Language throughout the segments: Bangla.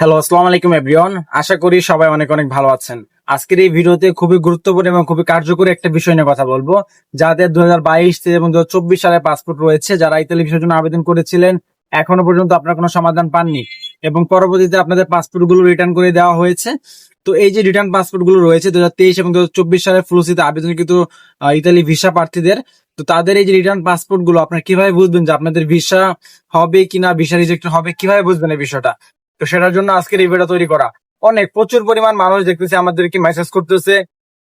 হ্যালো আসসালামু আলাইকুম এভরিওয়ান আশা করি সবাই অনেক অনেক ভালো আছেন। আজকের এই ভিডিওতে খুবই গুরুত্বপূর্ণ এবং খুবই কার্যকরী একটা বিষয় নিয়ে কথা বলব। যাদের দু হাজার বাইশ এবং দু সালে পাসপোর্ট রয়েছে, যারা ইতালি ভিসার জন্য আবেদন করেছিলেন, এখনও পর্যন্ত আপনার কোনো সমাধান পাননি। এবং পরবর্তীতে আপনাদের পাসপোর্টগুলো রিটার্ন করে দেওয়া হয়েছে। তো এই যে রিটার্ন পাসপোর্টগুলো রয়েছে, দুই হাজার তেইশ এবং দু সালে ফ্লুসিতে আবেদন কিন্তু ইতালি ভিসা প্রার্থীদের, তো তাদের এই যে রিটার্ন পাসপোর্টগুলো আপনারা কীভাবে বুঝবেন যে আপনাদের ভিসা হবে কিনা ভিসা রিজেক্ট হবে, কীভাবে বুঝবেন এই বিষয়টা? তো সেটার জন্য আজকের এই ভিডিও তৈরি করা। অনেক, প্রচুর পরিমাণ মানুষ দেখতেছে, আমাদেরকে মেসেজ করতেছে।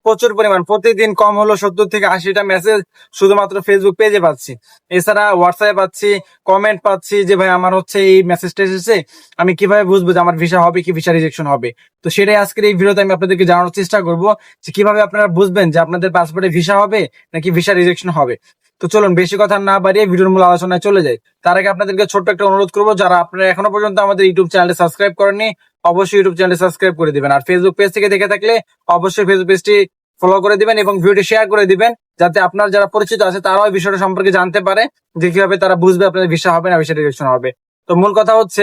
প্রচুর পরিমাণ, প্রতিদিন কম হলো সত্তর থেকে আশিটা মেসেজ শুধুমাত্র ফেসবুক পেজে পাচ্ছি। এছাড়া হোয়াটসঅ্যাপে পাচ্ছি কমেন্ট পাচ্ছি যে, ভাই, আমার হচ্ছে এই মেসেজটা এসেছে। আমি কীভাবে বুঝব যে, আমার ভিসা হবে কি ভিসা রিজেকশন হবে? তো সেটাই আজকের এই ভিডিওতে আমি আপনাদেরকে জানানোর চেষ্টা করব যে, কীভাবে আপনারা বুঝবেন যে, আপনাদের পাসপোর্টে ভিসা হবে নাকি ভিসা রিজেকশন হবে? তো চলুন, বেশি কথা না বাড়িয়ে ভিডিওর মূল আলোচনায় চলে যাই। তার আগে আপনাদেরকে ছোট্ট একটা অনুরোধ করব, যারা আপনারা এখনও পর্যন্ত আমাদের ইউটিউব চ্যানেলটি সাবস্ক্রাইব করেননি, অবশ্যই ইউটিউব চ্যানেলটি সাবস্ক্রাইব করে দিবেন। আর ফেসবুক পেজ থেকে দেখে থাকলে অবশ্যই ফেসবুক পেজটি ফলো করে দিবেন এবং ভিডিওটি শেয়ার করে দিবেন, যাতে আপনার যারা পরিচিত আছে, তারাও বিষয়টা সম্পর্কে জানতে পারে যে কীভাবে তারা বুঝবে আপনাদের ভিসা হবে না, ভিসা রিজেকশন হবে। তো মূল কথা হচ্ছে,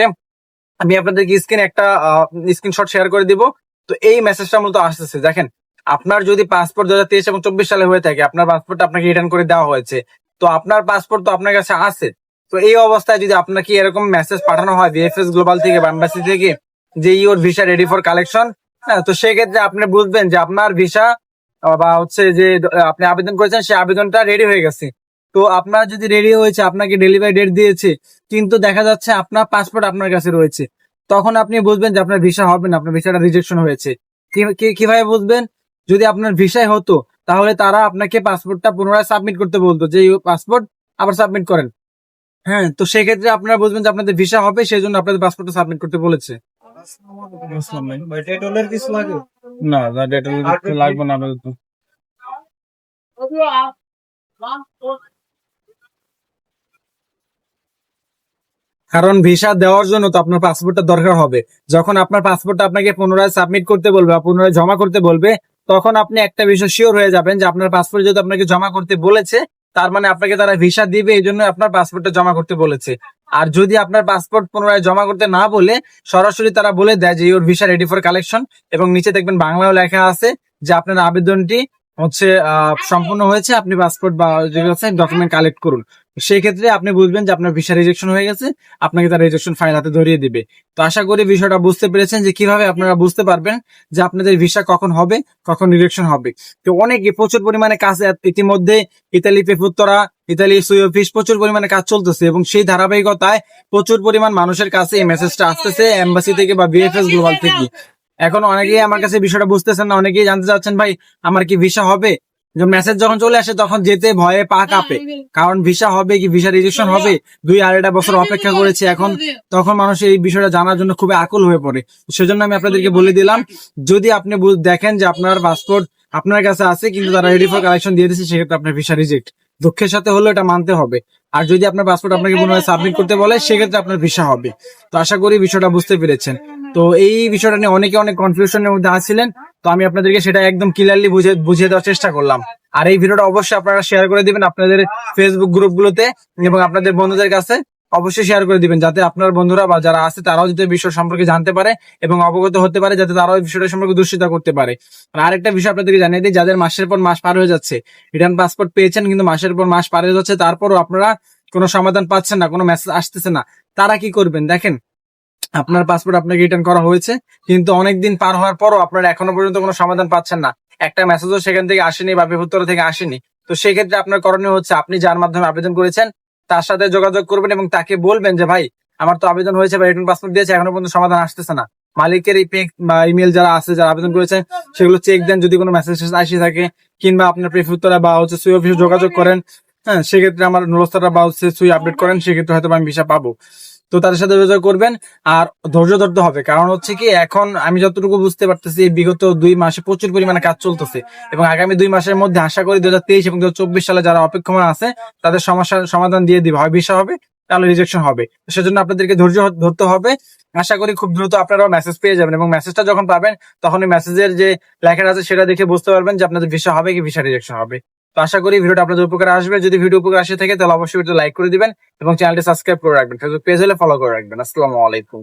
আমি আপনাদেরকে স্ক্রিন একটা স্ক্রিনশট শেয়ার করে দিব। তো এই মেসেজটা মূলত আসতেছে। দেখেন আপনার যদি পাসপোর্ট দু হাজার তেইশ এবং চব্বিশ সালে হয়ে থাকে, আপনার পাসপোর্ট আপনাকে রিটার্ন করে দেওয়া হয়েছে। তো আপনার পাসপোর্ট তো আপনার কাছে আছে। তো এই অবস্থায় যদি আপনাকে এরকম মেসেজ পাঠানো হয় বিএফএস গ্লোবাল থেকে বা embassy থেকে, যে your visa ready for collection হ্যাঁ তো সেক্ষেত্রে আপনি বুঝবেন যে আপনার ভিসা বা হচ্ছে যে আপনি আবেদন করেছেন, সেই আবেদনটা রেডি হয়ে গেছে। তো আপনার যদি রেডি হয়েছে, আপনাকে ডেলিভারি ডেট দিয়েছে, কিন্তু দেখা যাচ্ছে আপনার পাসপোর্ট আপনার কাছে রয়েছে। তখন আপনি বুঝবেন যে আপনার ভিসা হবে না, আপনার ভিসাটা রিজেকশন হয়েছে। কীভাবে বুঝবেন? যদি আপনার ভিসায় হতো তাহলে তারা আপনাকে পাসপোর্টটা পুনরায় সাবমিট করতে বলতো যে পাসপোর্ট আবার সাবমিট করেন। হ্যাঁ তো সেক্ষেত্রে আপনারা বুঝবেন যে আপনাদের ভিসা হবে সেই জন্য আপনাদের পাসপোর্টটা সাবমিট করতে বলেছে। না লাগবে না আপাতত কারণ ভিসা দেওয়ার জন্য তো আপনার পাসপোর্টটা দরকার হবে। যখন আপনার পাসপোর্টটা আপনাকে পুনরায় সাবমিট করতে বলবে পুনরায় জমা করতে বলবে তখন আপনি একটা বিষয় শিওর হয়ে যাবেন যে আপনার পাসপোর্ট যদি আপনাকে জমা করতে বলেছে, তার মানে আপনাকে তারা ভিসা দিবে, এই জন্য আপনার পাসপোর্টটা জমা করতে বলেছে। আর যদি আপনার পাসপোর্ট পুনরায় জমা করতে না বলে, সরাসরি তারা বলে দেয় যে your visa ready for collection এবং নিচে দেখবেন বাংলাও লেখা আছে যে, আপনার আবেদনটি হচ্ছে সম্পূর্ণ হয়েছে, আপনি পাসপোর্ট বা ডকুমেন্ট কালেক্ট করুন। সেই ক্ষেত্রে আপনি বুঝবেন যে আপনার ভিসা রিজেকশন হয়ে গেছে, আপনাকে তার রিজেকশন ফাইল হাতে ধরিয়ে দিবে। তো আশা করি বিষয়টা বুঝতে পেরেছেন যে কীভাবে আপনারা বুঝতে পারবেন যে আপনাদের ভিসা কখন হবে, কখন রিজেকশন হবে। তো অনেকে প্রচুর পরিমাণে কাজ ইতিমধ্যে ইতালি পেফুত্তরা ইতালি সুই অফিস প্রচুর পরিমাণে কাজ চলতেছে এবং সেই ধারাবাহিকতায় প্রচুর পরিমাণ মানুষের কাছে এই মেসেজটা আসতেছে এম্বাসি থেকে বা বিএফএস গ্লোবাল থেকে। এখন অনেকেই আমার কাছে বিষয়টা বুঝতেছেন না অনেকেই জানতে চাচ্ছেন ভাই আমার কি ভিসা হবে? মেসেজ যখন চলে আসে তখন যেতে ভয়ে পা কাঁপে। কারণ ভিসা হবে কি? ভিসা রেজিস্ট্রেশন হবে? দুই আড়াইটা বছর অপেক্ষা করেছে এখন। তখন মানুষ এই বিষয়টা জানার জন্য খুবই আকুল হয়ে পড়ে। সেজন্য আমি আপনাদেরকে বলে দিলাম যদি আপনি দেখেন যে আপনার পাসপোর্ট আপনার কাছে আছে কিন্তু তারা রেডি ফর কালেকশন দিয়ে দিচ্ছে সেক্ষেত্রে আপনার ভিসা রিজেক্ট দুঃখের সাথে হলেও এটা মানতে হবে। আর যদি আপনার পাসপোর্ট আপনাকে পুনরায় সাবমিট করতে বলে সেক্ষেত্রে আপনার ভিসা হবে। তো আশা করি বিষয়টা বুঝতে পেরেছেন। তো এই বিষয়টা নিয়ে অনেকে অনেক কনফিউশনের মধ্যে আসছিলেন তো আমি আপনাদেরকে সেটা একদম ক্লিয়ারলি বুঝে, বুঝিয়ে দেওয়ার চেষ্টা করলাম। আর এই ভিডিওটা অবশ্যই আপনারা শেয়ার করে দিবেন আপনাদের ফেসবুক গ্রুপগুলোতে এবং আপনাদের বন্ধুদের কাছে অবশ্যই শেয়ার করে দিবেন, যাতে আপনার বন্ধুরা বা যারা আছে তারাও যাতে বিষয় সম্পর্কে জানতে পারে এবং অবগত হতে পারে, যাতে তারাও বিষয়টা সম্পর্কে দুশ্চিন্তা করতে পারে। আর আরেকটা বিষয় আপনাদেরকে জানিয়ে দিই, যাদের মাসের পর মাস পার হয়ে যাচ্ছে রিটার্ন পাসপোর্ট পেয়েছেন কিন্তু মাসের পর মাস পার হয়ে যাচ্ছে, তারপরও আপনারা কোনো সমাধান পাচ্ছেন না, কোনো মেসেজ আসতেছে না, তারা কি করবেন? দেখেন আপনার পাসপোর্ট আপনাকে রিটার্ন করা হয়েছে, কিন্তু অনেক দিন পার হওয়ার পরও আপনারা এখনও পর্যন্ত কোনো সমাধান পাচ্ছেন না। একটা মেসেজও সেখান থেকে আসেনি বা বিভুত্তর থেকে আসেনি। তো সেক্ষেত্রে আপনার করণীয় হচ্ছে, আপনি যার মাধ্যমে আবেদন করেছেন, তার সাথে যোগাযোগ করবেন এবং তাকে বলবেন যে, ভাই, আমার তো আবেদন হয়েছে বা রিটার্ন পাসপোর্ট দিয়েছে, এখনও পর্যন্ত সমাধান আসতেছে না। মালিকের এই ইমেল যারা আছে, যারা আবেদন করেছেন সেগুলো চেক দেন। যদি কোনো মেসেজ আসি থাকে, কিংবা আপনার প্রেফুত্তরা বা হচ্ছে সুই অফিসে যোগাযোগ করেন হ্যাঁ সেক্ষেত্রে আমার নুরস্তারা বা হচ্ছে সুই আপডেট করেন, সেক্ষেত্রে হয়তো আমি ভিসা পাবো। তো তাদের সাথে যোগাযোগ করবেন আর ধৈর্য ধরতে হবে। কারণ হচ্ছে কি, এখন আমি যতটুকু বুঝতে পারতেছি, বিগত দুই মাসে প্রচুর পরিমাণে কাজ চলতেছে এবং আগামী দুই মাসের মধ্যে আশা করি দুই হাজার তেইশ এবং দু সালে যারা অপেক্ষমান আছে, তাদের সমস্যার সমাধান দিয়ে দিবে। হয় ভিসা হবে, তাহলে রিজেকশন হবে। সেজন্য আপনাদেরকে ধৈর্য ধরতে হবে। আশা করি খুব দ্রুত আপনারাও মেসেজ পেয়ে যাবেন এবং মেসেজটা যখন পাবেন তখন ওই মেসেজের যে লেখাটা আছে, সেটা দেখে বুঝতে পারবেন যে আপনাদের ভিসা হবে কি ভিসা রিজেকশন হবে। তো আশা করি ভিডিওটা আপনাদের উপকার আসবে। যদি ভিডিও উপকার আসে থাকে, তাহলে অবশ্যই লাইক করে দিবেন এবং চ্যানেলটি সাবস্ক্রাইব করে রাখবেন। ফেসবুক পেজ হলে ফলো করে রাখবেন। আসসালামু আলাইকুম।